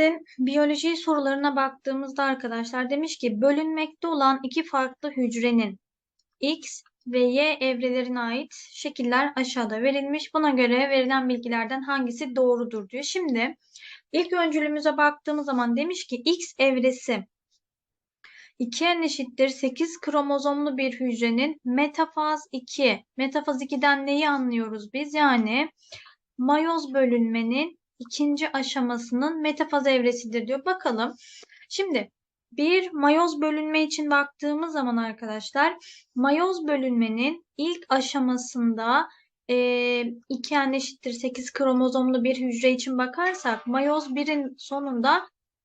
Testimizin biyoloji sorularına baktığımızda arkadaşlar demiş ki bölünmekte olan iki farklı hücrenin X ve Y evrelerine ait şekiller aşağıda verilmiş. Buna göre verilen bilgilerden hangisi doğrudur diyor. Şimdi ilk öncülümüze baktığımız zaman demiş ki X evresi 2n eşittir 8 kromozomlu bir hücrenin metafaz 2. Metafaz 2'den neyi anlıyoruz biz? Yani mayoz bölünmenin ikinci aşamasının metafaz evresidir diyor. Bakalım. Şimdi bir mayoz bölünme için baktığımız zaman arkadaşlar mayoz bölünmenin ilk aşamasında e, 2n eşittir 8 kromozomlu bir hücre için bakarsak mayoz 1'in sonunda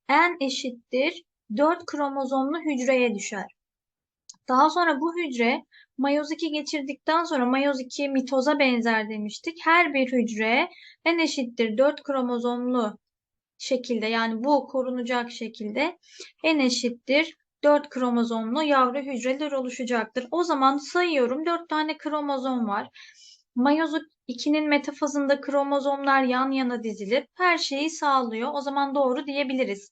n eşittir 4 kromozomlu hücreye düşer. Daha sonra bu hücre mayoz 2 geçirdikten sonra mayoz 2 mitoza benzer demiştik. Her bir hücre n eşittir 4 kromozomlu şekilde yani bu korunacak şekilde n eşittir 4 kromozomlu yavru hücreler oluşacaktır. O zaman sayıyorum 4 tane kromozom var. Mayoz 2'nin metafazında kromozomlar yan yana dizilip her şeyi sağlıyor. O zaman doğru diyebiliriz.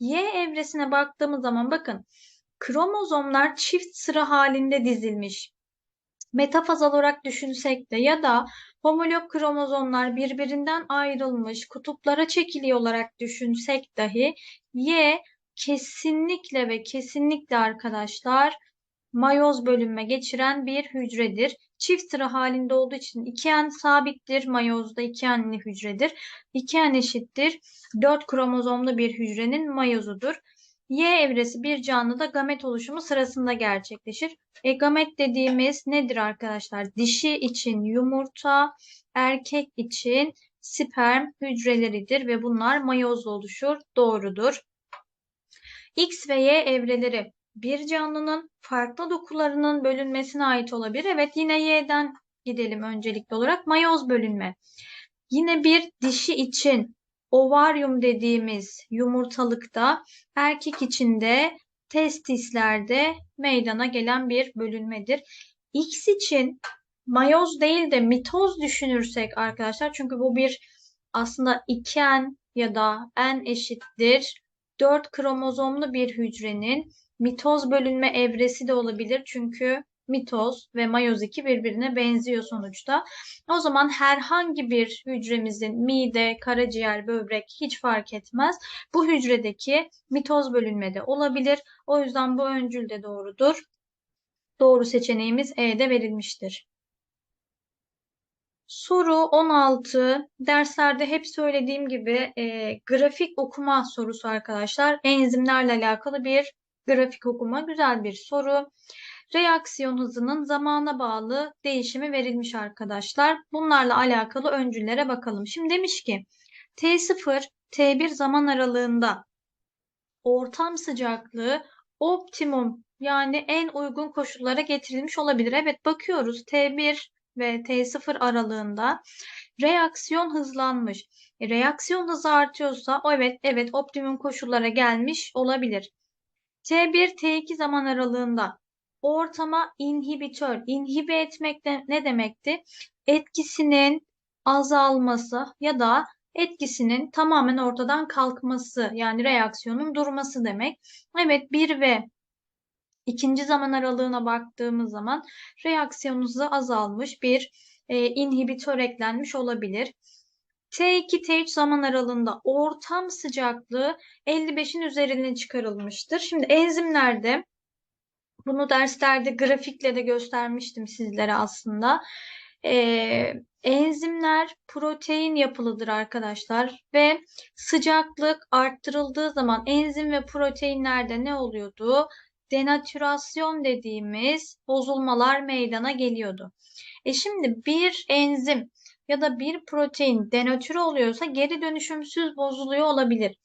Y evresine baktığımız zaman bakın kromozomlar çift sıra halinde dizilmiş. Metafaz olarak düşünsek de ya da homolog kromozomlar birbirinden ayrılmış, kutuplara çekiliyor olarak düşünsek dahi Y kesinlikle ve kesinlikle arkadaşlar mayoz bölünme geçiren bir hücredir. Çift sıra halinde olduğu için 2N sabittir. Mayozda 2N'li hücredir. 2N eşittir 4 kromozomlu bir hücrenin mayozudur. Y evresi bir canlıda gamet oluşumu sırasında gerçekleşir. E, gamet dediğimiz nedir arkadaşlar? Dişi için yumurta, erkek için sperm hücreleridir ve bunlar mayozla oluşur. Doğrudur. X ve Y evreleri bir canlının farklı dokularının bölünmesine ait olabilir. Evet yine Y'den gidelim öncelikli olarak. Mayoz bölünme. Yine bir dişi için ovaryum dediğimiz yumurtalıkta erkek içinde testislerde meydana gelen bir bölünmedir. X için mayoz değil de mitoz düşünürsek arkadaşlar çünkü bu bir aslında 2N ya da N eşittir 4 kromozomlu bir hücrenin mitoz bölünme evresi de olabilir. Çünkü mitoz ve mayoz 2 birbirine benziyor sonuçta. O zaman herhangi bir hücremizin mide, karaciğer, böbrek hiç fark etmez. Bu hücredeki mitoz bölünmede olabilir. O yüzden bu öncül de doğrudur. Doğru seçeneğimiz E'de verilmiştir. Soru 16. Derslerde hep söylediğim gibi e, grafik okuma sorusu arkadaşlar. Enzimlerle alakalı bir grafik okuma. Güzel bir soru. Reaksiyon hızının zamana bağlı değişimi verilmiş arkadaşlar. Bunlarla alakalı öncüllere bakalım. Şimdi demiş ki T0 T1 zaman aralığında ortam sıcaklığı optimum yani en uygun koşullara getirilmiş olabilir. Evet bakıyoruz T1 ve T0 aralığında reaksiyon hızlanmış. E, reaksiyon hızı artıyorsa evet evet optimum koşullara gelmiş olabilir. T1 T2 zaman aralığında ortama inhibitör, inhibe etmek de ne demekti? Etkisinin azalması ya da etkisinin tamamen ortadan kalkması yani reaksiyonun durması demek. Evet 1 ve ikinci zaman aralığına baktığımız zaman reaksiyon azalmış bir e, inhibitör eklenmiş olabilir. T2 T3 zaman aralığında ortam sıcaklığı 55'in üzerine çıkarılmıştır. Şimdi enzimlerde bunu derslerde grafikle de göstermiştim sizlere aslında. Ee, enzimler protein yapılıdır arkadaşlar ve sıcaklık arttırıldığı zaman enzim ve proteinlerde ne oluyordu? Denatürasyon dediğimiz bozulmalar meydana geliyordu. E şimdi bir enzim ya da bir protein denatüre oluyorsa geri dönüşümsüz bozuluyor olabilir.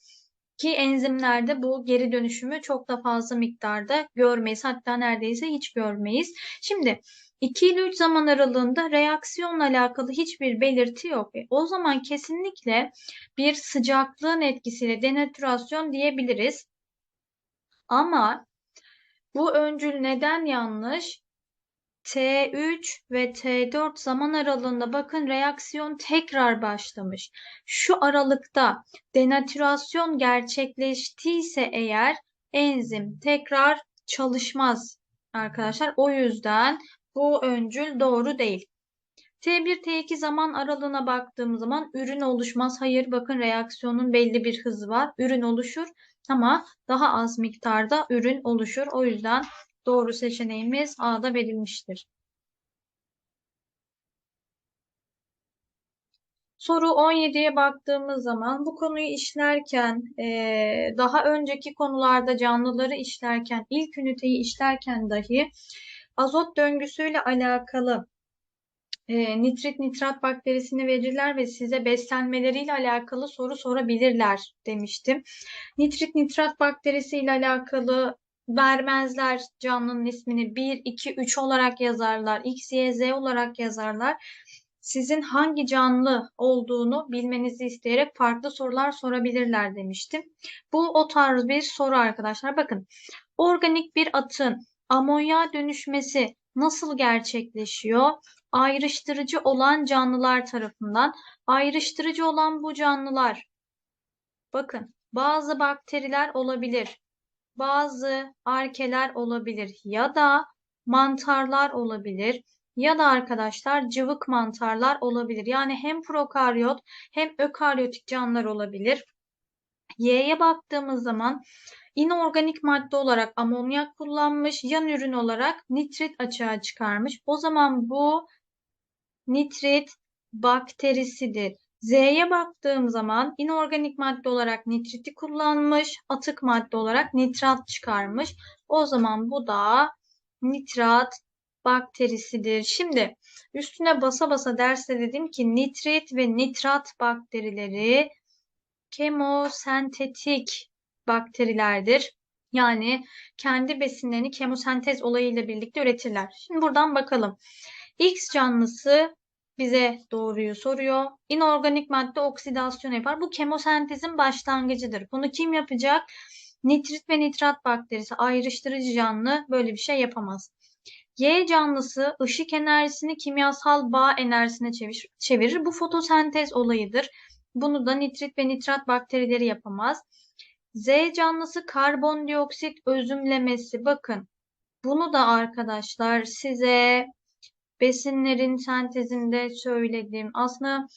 Ki enzimlerde bu geri dönüşümü çok da fazla miktarda görmeyiz. Hatta neredeyse hiç görmeyiz. Şimdi 2 ile 3 zaman aralığında reaksiyonla alakalı hiçbir belirti yok. E, o zaman kesinlikle bir sıcaklığın etkisiyle denatürasyon diyebiliriz. Ama bu öncül neden yanlış? T3 ve T4 zaman aralığında bakın reaksiyon tekrar başlamış. Şu aralıkta denatürasyon gerçekleştiyse eğer enzim tekrar çalışmaz arkadaşlar. O yüzden bu öncül doğru değil. T1, T2 zaman aralığına baktığımız zaman ürün oluşmaz. Hayır bakın reaksiyonun belli bir hızı var. Ürün oluşur ama daha az miktarda ürün oluşur. O yüzden doğru seçeneğimiz A'da verilmiştir. Soru 17'ye baktığımız zaman bu konuyu işlerken e, daha önceki konularda canlıları işlerken ilk üniteyi işlerken dahi azot döngüsüyle alakalı e, nitrit nitrat bakterisini verirler ve size beslenmeleriyle alakalı soru sorabilirler demiştim. Nitrit nitrat bakterisi ile alakalı vermezler canlının ismini 1, 2, 3 olarak yazarlar. X, Y, Z olarak yazarlar. Sizin hangi canlı olduğunu bilmenizi isteyerek farklı sorular sorabilirler demiştim. Bu o tarz bir soru arkadaşlar. Bakın organik bir atın amonya dönüşmesi nasıl gerçekleşiyor? Ayrıştırıcı olan canlılar tarafından. Ayrıştırıcı olan bu canlılar bakın bazı bakteriler olabilir bazı arkeler olabilir ya da mantarlar olabilir ya da arkadaşlar cıvık mantarlar olabilir. Yani hem prokaryot hem ökaryotik canlılar olabilir. Y'ye baktığımız zaman inorganik madde olarak amonyak kullanmış, yan ürün olarak nitrit açığa çıkarmış. O zaman bu nitrit bakterisidir. Z'ye baktığım zaman inorganik madde olarak nitriti kullanmış, atık madde olarak nitrat çıkarmış. O zaman bu da nitrat bakterisidir. Şimdi üstüne basa basa derste dedim ki nitrit ve nitrat bakterileri kemosentetik bakterilerdir. Yani kendi besinlerini kemosentez olayıyla birlikte üretirler. Şimdi buradan bakalım. X canlısı bize doğruyu soruyor. İnorganik madde oksidasyon yapar. Bu kemosentezin başlangıcıdır. Bunu kim yapacak? Nitrit ve nitrat bakterisi ayrıştırıcı canlı böyle bir şey yapamaz. Y canlısı ışık enerjisini kimyasal bağ enerjisine çevirir. Bu fotosentez olayıdır. Bunu da nitrit ve nitrat bakterileri yapamaz. Z canlısı karbondioksit özümlemesi. Bakın bunu da arkadaşlar size besinlerin sentezinde söyledim. Aslında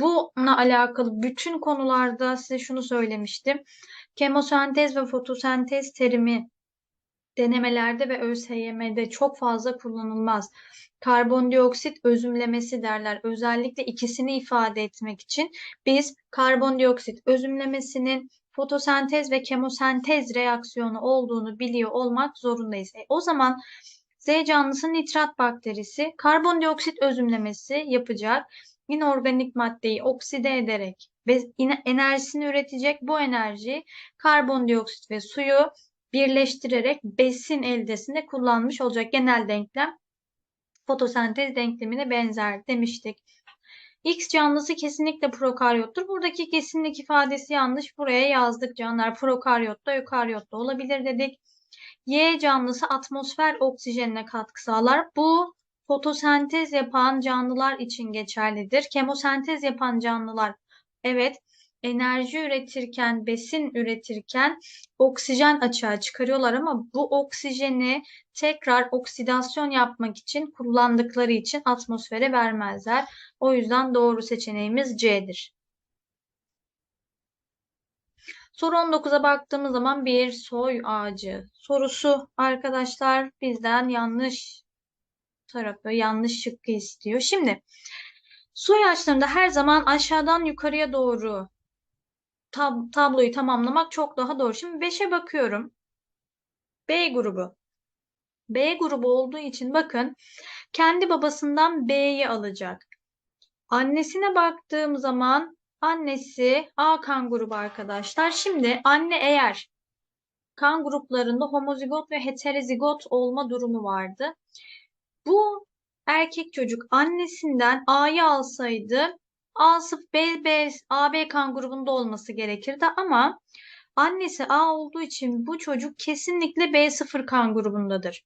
bununla alakalı bütün konularda size şunu söylemiştim. Kemosentez ve fotosentez terimi denemelerde ve ÖSYM'de çok fazla kullanılmaz. Karbondioksit özümlemesi derler. Özellikle ikisini ifade etmek için biz karbondioksit özümlemesinin fotosentez ve kemosentez reaksiyonu olduğunu biliyor olmak zorundayız. E, o zaman Z canlısı nitrat bakterisi karbondioksit özümlemesi yapacak. İnorganik maddeyi okside ederek ve enerjisini üretecek. Bu enerji karbondioksit ve suyu birleştirerek besin eldesinde kullanmış olacak. Genel denklem fotosentez denklemine benzer demiştik. X canlısı kesinlikle prokaryottur. Buradaki kesinlik ifadesi yanlış. Buraya yazdık canlılar. Prokaryotta, ökaryotta olabilir dedik. Y canlısı atmosfer oksijenine katkı sağlar. Bu fotosentez yapan canlılar için geçerlidir. Kemosentez yapan canlılar evet enerji üretirken, besin üretirken oksijen açığa çıkarıyorlar ama bu oksijeni tekrar oksidasyon yapmak için kullandıkları için atmosfere vermezler. O yüzden doğru seçeneğimiz C'dir. Soru 19'a baktığımız zaman bir soy ağacı sorusu arkadaşlar bizden yanlış tarafı, yanlış şıkkı istiyor. Şimdi soy ağaçlarında her zaman aşağıdan yukarıya doğru tab tabloyu tamamlamak çok daha doğru. Şimdi 5'e bakıyorum. B grubu. B grubu olduğu için bakın kendi babasından B'yi alacak. Annesine baktığım zaman annesi A kan grubu arkadaşlar. Şimdi anne eğer kan gruplarında homozigot ve heterozigot olma durumu vardı. Bu erkek çocuk annesinden A'yı alsaydı A sıf B, B, AB kan grubunda olması gerekirdi ama annesi A olduğu için bu çocuk kesinlikle B0 kan grubundadır.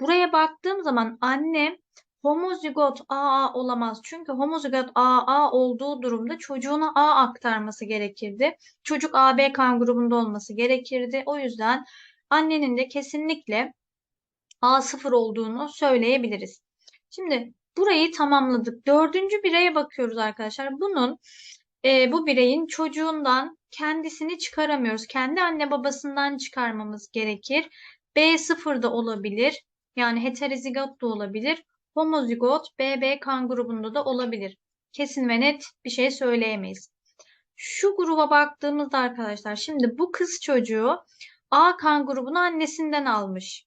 buraya baktığım zaman anne homozigot AA olamaz. Çünkü homozigot AA olduğu durumda çocuğuna A aktarması gerekirdi. Çocuk AB kan grubunda olması gerekirdi. O yüzden annenin de kesinlikle A0 olduğunu söyleyebiliriz. Şimdi burayı tamamladık. Dördüncü bireye bakıyoruz arkadaşlar. Bunun e, bu bireyin çocuğundan kendisini çıkaramıyoruz. Kendi anne babasından çıkarmamız gerekir. B0 da olabilir. Yani heterozigot da olabilir. Homozigot BB kan grubunda da olabilir. Kesin ve net bir şey söyleyemeyiz. Şu gruba baktığımızda arkadaşlar şimdi bu kız çocuğu A kan grubunu annesinden almış.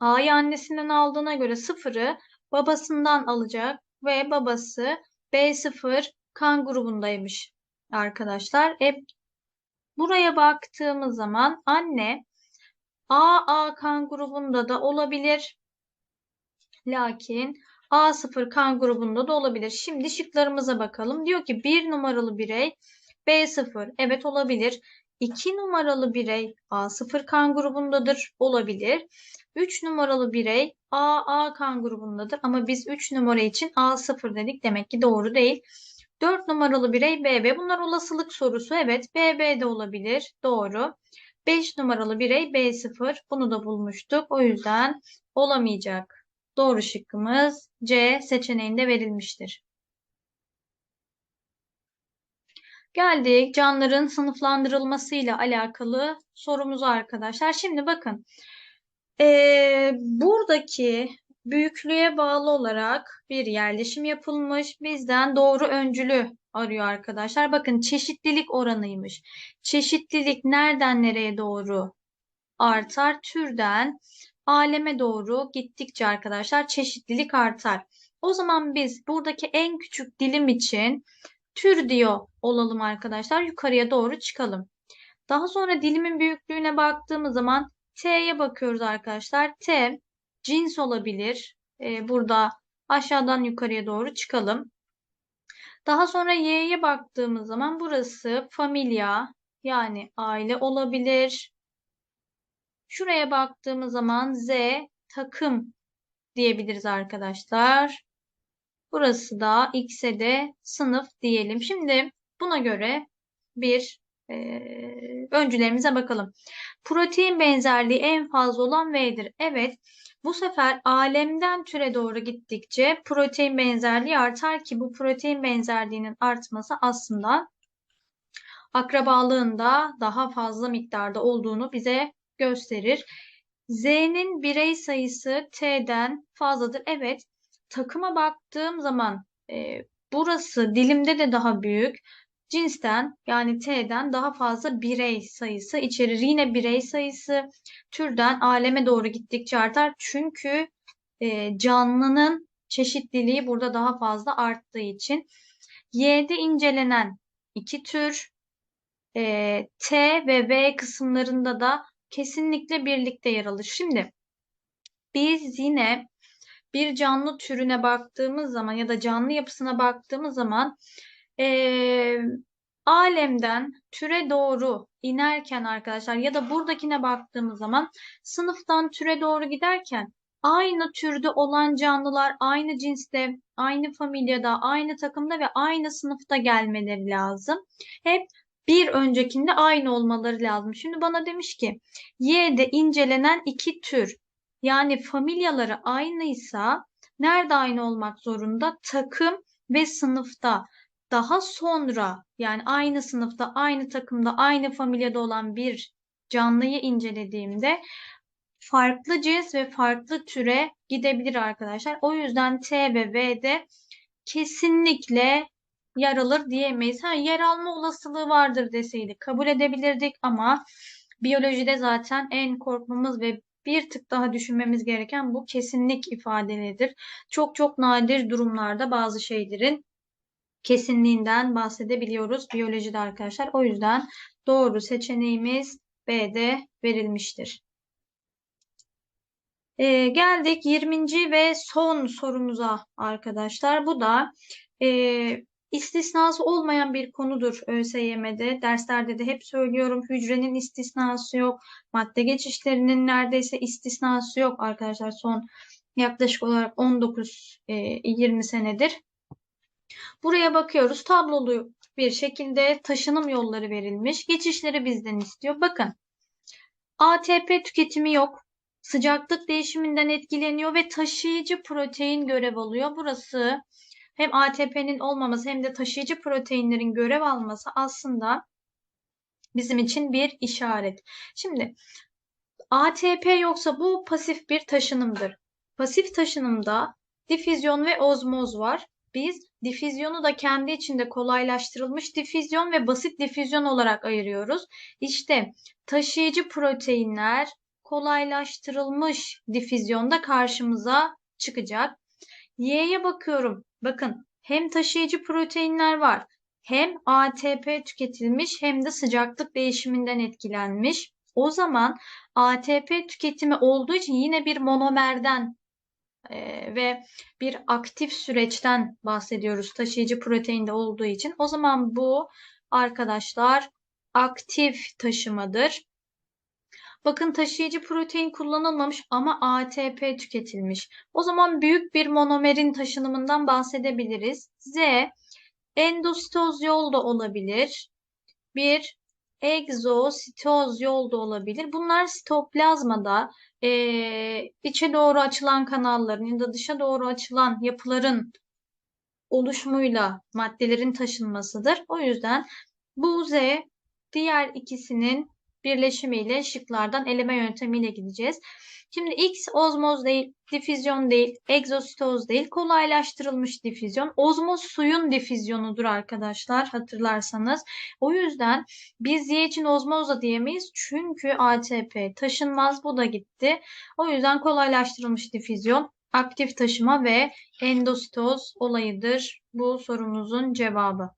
A'yı annesinden aldığına göre sıfırı babasından alacak ve babası B0 kan grubundaymış arkadaşlar. E, buraya baktığımız zaman anne AA kan grubunda da olabilir. Lakin A0 kan grubunda da olabilir. Şimdi şıklarımıza bakalım. Diyor ki 1 numaralı birey B0 evet olabilir. 2 numaralı birey A0 kan grubundadır olabilir. 3 numaralı birey AA kan grubundadır ama biz 3 numara için A0 dedik demek ki doğru değil. 4 numaralı birey BB. Bunlar olasılık sorusu. Evet BB de olabilir. Doğru. 5 numaralı birey B0. Bunu da bulmuştuk. O yüzden olamayacak. Doğru şıkkımız C seçeneğinde verilmiştir. Geldik canlıların sınıflandırılmasıyla alakalı sorumuza arkadaşlar. Şimdi bakın. Ee, buradaki büyüklüğe bağlı olarak bir yerleşim yapılmış. Bizden doğru öncülü arıyor arkadaşlar. Bakın çeşitlilik oranıymış. Çeşitlilik nereden nereye doğru artar? Türden aleme doğru gittikçe arkadaşlar çeşitlilik artar. O zaman biz buradaki en küçük dilim için tür diyor olalım arkadaşlar. Yukarıya doğru çıkalım. Daha sonra dilimin büyüklüğüne baktığımız zaman T'ye bakıyoruz arkadaşlar. T cins olabilir. Ee, burada aşağıdan yukarıya doğru çıkalım. Daha sonra Y'ye baktığımız zaman burası familya yani aile olabilir. Şuraya baktığımız zaman Z takım diyebiliriz arkadaşlar. Burası da X'e de sınıf diyelim. Şimdi buna göre bir e, öncülerimize bakalım. Protein benzerliği en fazla olan V'dir. Evet. Bu sefer alemden türe doğru gittikçe protein benzerliği artar ki bu protein benzerliğinin artması aslında akrabalığında daha fazla miktarda olduğunu bize gösterir. Z'nin birey sayısı T'den fazladır. Evet, takıma baktığım zaman e, burası dilimde de daha büyük. Cinsten yani T'den daha fazla birey sayısı içerir. Yine birey sayısı türden aleme doğru gittikçe artar. Çünkü e, canlının çeşitliliği burada daha fazla arttığı için. Y'de incelenen iki tür e, T ve V kısımlarında da kesinlikle birlikte yer alır. Şimdi biz yine bir canlı türüne baktığımız zaman ya da canlı yapısına baktığımız zaman e, alemden türe doğru inerken arkadaşlar ya da buradakine baktığımız zaman sınıftan türe doğru giderken aynı türde olan canlılar aynı cinste, aynı familyada, aynı takımda ve aynı sınıfta gelmeleri lazım. Hep bir öncekinde aynı olmaları lazım. Şimdi bana demiş ki Y'de incelenen iki tür yani familyaları aynıysa nerede aynı olmak zorunda? Takım ve sınıfta. Daha sonra yani aynı sınıfta, aynı takımda, aynı familyada olan bir canlıyı incelediğimde farklı cins ve farklı türe gidebilir arkadaşlar. O yüzden T ve V'de kesinlikle yer alır diyemeyiz. Ha, yer alma olasılığı vardır deseydik kabul edebilirdik ama biyolojide zaten en korkmamız ve bir tık daha düşünmemiz gereken bu kesinlik ifadeleridir. Çok çok nadir durumlarda bazı şeylerin kesinliğinden bahsedebiliyoruz biyolojide arkadaşlar. O yüzden doğru seçeneğimiz B'de verilmiştir. Ee, geldik 20. ve son sorumuza arkadaşlar. Bu da e, istisnası olmayan bir konudur ÖSYM'de. Derslerde de hep söylüyorum hücrenin istisnası yok. Madde geçişlerinin neredeyse istisnası yok arkadaşlar son yaklaşık olarak 19-20 senedir. Buraya bakıyoruz. Tablolu bir şekilde taşınım yolları verilmiş. Geçişleri bizden istiyor. Bakın ATP tüketimi yok. Sıcaklık değişiminden etkileniyor ve taşıyıcı protein görev alıyor. Burası hem ATP'nin olmaması hem de taşıyıcı proteinlerin görev alması aslında bizim için bir işaret. Şimdi ATP yoksa bu pasif bir taşınımdır. Pasif taşınımda difüzyon ve ozmoz var. Biz difüzyonu da kendi içinde kolaylaştırılmış difüzyon ve basit difüzyon olarak ayırıyoruz. İşte taşıyıcı proteinler kolaylaştırılmış difüzyonda karşımıza çıkacak. Y'ye bakıyorum. Bakın hem taşıyıcı proteinler var. Hem ATP tüketilmiş hem de sıcaklık değişiminden etkilenmiş. O zaman ATP tüketimi olduğu için yine bir monomerden e, ve bir aktif süreçten bahsediyoruz taşıyıcı proteinde olduğu için. O zaman bu arkadaşlar aktif taşımadır. Bakın taşıyıcı protein kullanılmamış ama ATP tüketilmiş. O zaman büyük bir monomerin taşınımından bahsedebiliriz. Z endositoz yol da olabilir. Bir egzositoz yol da olabilir. Bunlar sitoplazmada e, içe doğru açılan kanalların ya da dışa doğru açılan yapıların oluşumuyla maddelerin taşınmasıdır. O yüzden bu Z diğer ikisinin birleşimiyle şıklardan eleme yöntemiyle gideceğiz. Şimdi X ozmoz değil, difüzyon değil, egzositoz değil, kolaylaştırılmış difüzyon. Ozmoz suyun difüzyonudur arkadaşlar hatırlarsanız. O yüzden biz Y için ozmoz da diyemeyiz. Çünkü ATP taşınmaz. Bu da gitti. O yüzden kolaylaştırılmış difüzyon, aktif taşıma ve endositoz olayıdır bu sorumuzun cevabı.